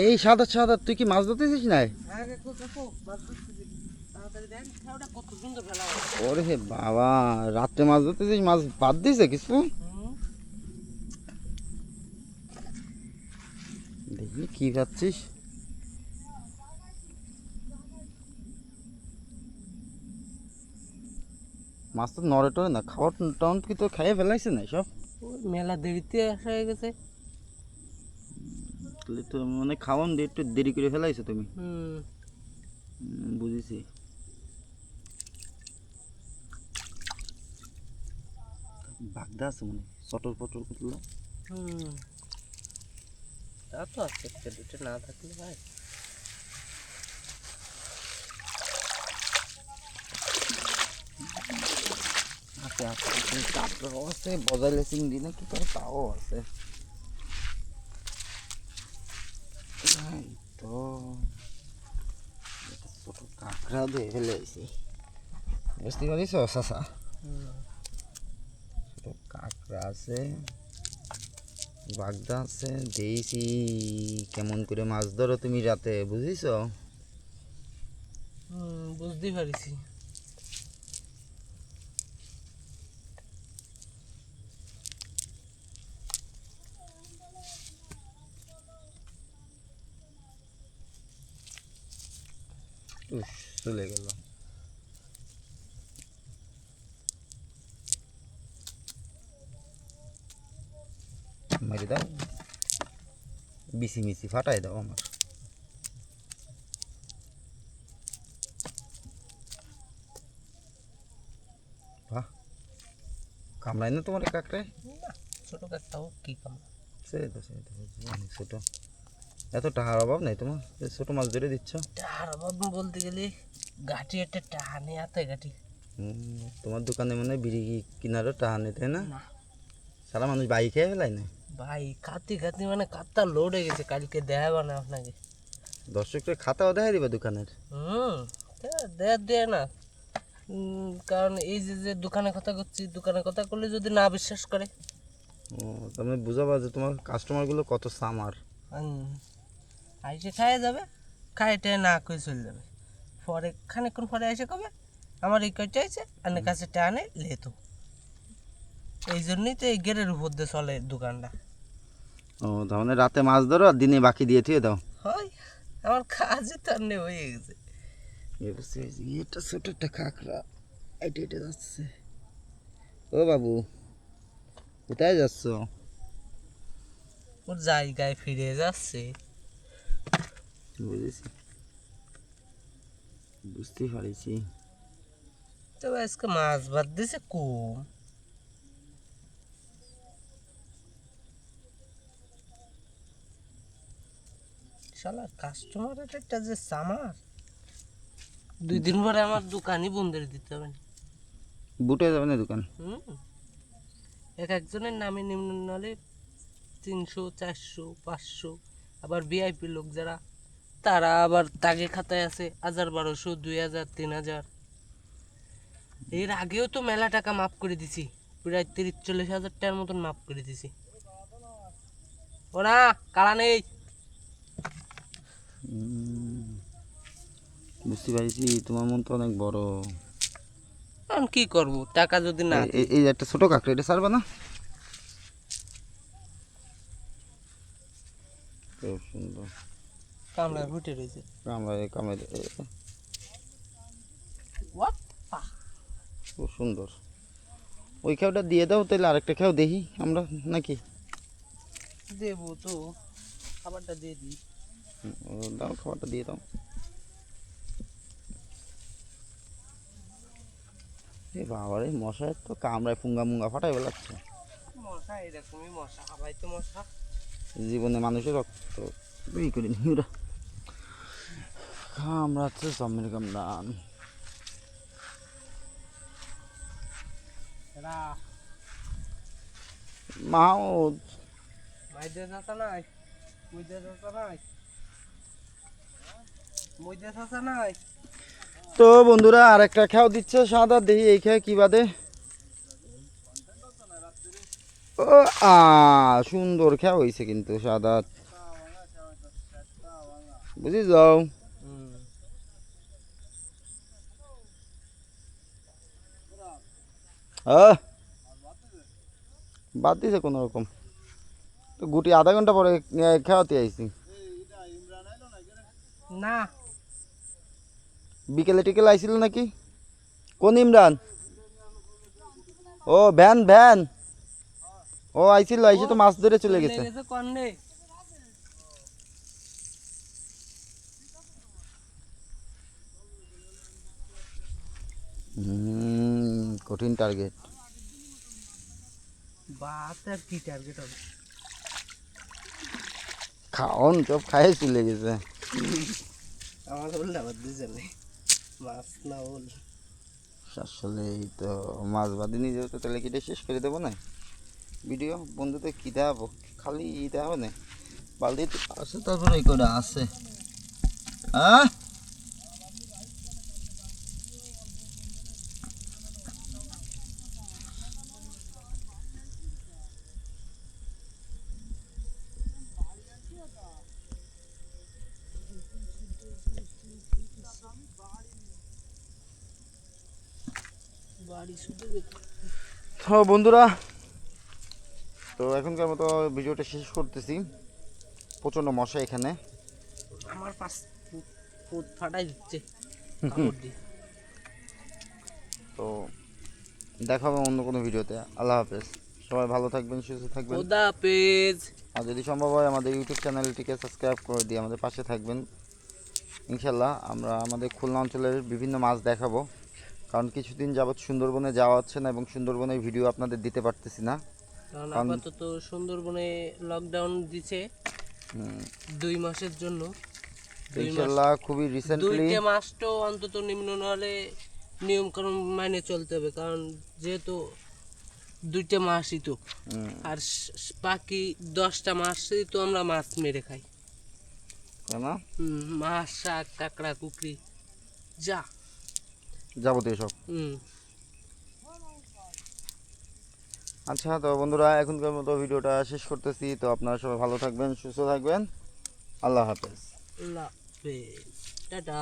এই সাদা সাদা তুই কি মাছ ধরতেছিস না হ্যাঁ ওরে বাবা রাত্রে মাছ ধরতেছিস মাছ বাদ দিছে কিছু? দেখি কি পাচ্ছিস মাছ তো নড়ে টরে না খাওয়ার টাউন কি তো খাইয়ে ফেলাইছে না সব? মেলা দেরিতে আসা হয়ে গেছে। তাহলে তো মানে খাওয়ান দিয়ে একটু দেরি করে ফেলাইছো তুমি। বুঝেছি। বাগদা আছে মানে চটর পটর করল। তা তো আছে একটা দুটো না থাকলে ভাই আছে আছে কাপড়ও আছে বজাইলে চিংড়ি না কি করে তাও আছে? কাঁকড়া দিয়ে বুঝতে পারিস চাষা ছোট কাঁকড়া আছে, বাগদা আছে, দিয়েছি। কেমন করে মাছ ধরো তুমি রাতে, বুঝিস বুঝতে পারিছি। চলে গেল। মেরে দাও। বিসি মিসি ফাটাই দাও আমার। বাহ কামড়াই না তোমার কাকড়ে ছোট কাকটাও কি কাম সে তো সে তো অনেক ছোট। এত টাকার অভাব নেই তোমার? ছোট মাছ ধরে দিচ্ছ? টাহার অভাব বলতে গেলে গাঠি একটা টাহা নেই হাতে গাঠি। তোমার দোকানে মনে বিড়ি কিনারও টাকা নেই তাই না? সারা মানুষ বাইক খেয়ে ফেলাই না ভাই খাতি খাতি মানে কাতটা লোড হয়ে গেছে কালকে দেখাবো না আপনাকে। দর্শকদের খাতাও দেখাই দিবে দোকানের? হুম দেয় দেয় না। কারণ এই যে যে দোকানে কথা করছি দোকানে কথা করলে যদি না বিশ্বাস করে। ও তুমি বুঝাবা যে তোমার কাস্টমারগুলো কত সামার। আইসে খাইয়ে যাবে খাইয়ে টাইয়ে না করে চলে যাবে। পরে খানিকক্ষণ পরে এসে কবে? আমার এই কয়টা আছে আর কাছে টানে লেতো এই জন্যই তো এই গেটের উপর দিয়ে চলে দোকানটা। ও তাহলে রাতে মাছ ধরো আর দিনে বাকি দিয়ে থুয়ে দাও। হয় আমার কাজই তো আর নেই হয়ে গেছে। এটা ছোট একটা কাঁকড়া এটা এটা যাচ্ছে। ও বাবু কোথায় যাচ্ছ? ওর জায়গায় ফিরে যাচ্ছে। বুঝেছি। বুঝতে পারিছি। তবে আজকে মাছ ভাত দিছে কম। শালা কাস্টমার একটা যে সামার। দুই দিন পরে আমার দোকানই বন্ধ করে দিতে হবে। বুটে যাবে না দোকান? এক একজনের নামে নিম্ন হলে তিনশো চারশো পাঁচশো আবার ভিআইপি লোক যারা তারা আবার তাগে খাতায় আছে হাজার বারোশো দুই হাজার তিন হাজার। এর আগেও তো মেলা টাকা মাফ করে দিছি প্রায় তিরিশ চল্লিশ হাজার টাকার মতন মাফ করে দিছি। ও না কালা নেই বুঝতে পারছি তোমার মন তো অনেক বড়। এখন কি করব? টাকা যদি না এই একটা ছোট কাঁকড়া এটা ছাড়বা না খুব সুন্দর কামড়ায় ফুটে রয়েছে। খুব সুন্দর। ওই খেয়াটা দিয়ে দাও তাহলে আরেকটা খেয়াও দেখি আমরা নাকি? দেবো তো খাবারটা দিয়ে দিই। দাও খাবারটা দিয়ে দাও। এ বাবারে মশার তো কামড়ায় ফুঙ্গা মুঙ্গা ফাটাই বেলাচ্ছে মশা এরকমই মশা হাবাই তো মশা। জীবনে মানুষের রক্ত কামড়াচ্ছে জমের কামড়ান এরা মাও মাইদে চাচা নাই মুইদে চাচা নাই মুইদে চাচা নাই তো বন্ধুরা আর একটা খেয়াও দিচ্ছে সাদা দেখি এই খেয়ে কি বাদে? ও আ সুন্দর খেয়া হয়েছে কিন্তু সাদা। বুঝি যাও হুম হ্যাঁ বাদ দিছে কোনো রকম। তো গুটি আধা ঘণ্টা পরে এ, খাওয়াতে আইছি। না। বিকেলে টিকেলে আইছিল নাকি? কোন ইমরান? ও ভ্যান ভ্যান। ও আইছিল আইসে তো মাছ ধরে চলে গেছে। গেছে হুম, কঠিন টার্গেট বাত আর কি টার্গেট হবে? খাওন সব খাই চলে গেছে। আমার বাদ মাছ না ওল আসলে এই তো মাছ বাদি নিয়ে যেহেতু তাহলে কিটা শেষ করে দেবো না? ভিডিও বন্ধুদের কী দেখাবো খালি ই দেখাবো না? বালতি আছে তারপরে করে আছে। হ্যাঁ তো বন্ধুরা তো এখনকার মতো ভিডিওটা শেষ করতেছি। প্রচণ্ড মশা এখানে। আমার পাশ ফাটাই দিচ্ছে। তো দেখা হবে অন্য কোনো ভিডিওতে। আল্লাহ হাফেজ। সবাই ভালো থাকবেন সুস্থ থাকবেন। খোদা পেজ আর যদি সম্ভব হয় আমাদের ইউটিউব চ্যানেলটিকে সাবস্ক্রাইব করে দিয়ে আমাদের পাশে থাকবেন। ইনশাল্লাহ আমরা আমাদের খুলনা অঞ্চলের বিভিন্ন মাছ দেখাবো। কারণ কিছুদিন যাবৎ সুন্দরবনে যাওয়া হচ্ছে না এবং সুন্দরবনের ভিডিও আপনাদের দিতে পারতেছি না। কারণ আপাতত সুন্দরবনে লকডাউন দিছে দুই মাসের জন্য। ইনশাল্লাহ খুবই রিসেন্টলি দুইটা মাস তো অন্তত নিম্ন নাহলে নিয়ম কানুন মানে চলতে হবে কারণ যেহেতু দুইটা মাসই তো। আর বাকি দশটা মাসই তো আমরা মাছ মেরে খাই। মাছ শাক কাঁকড়া কুকরি যা। যাবতীয় সব। আচ্ছা তো বন্ধুরা এখনকার মতো ভিডিওটা শেষ করতেছি। তো আপনারা সবাই ভালো থাকবেন সুস্থ থাকবেন। আল্লাহ হাফেজ। আল্লাহ হাফেজ। টাটা।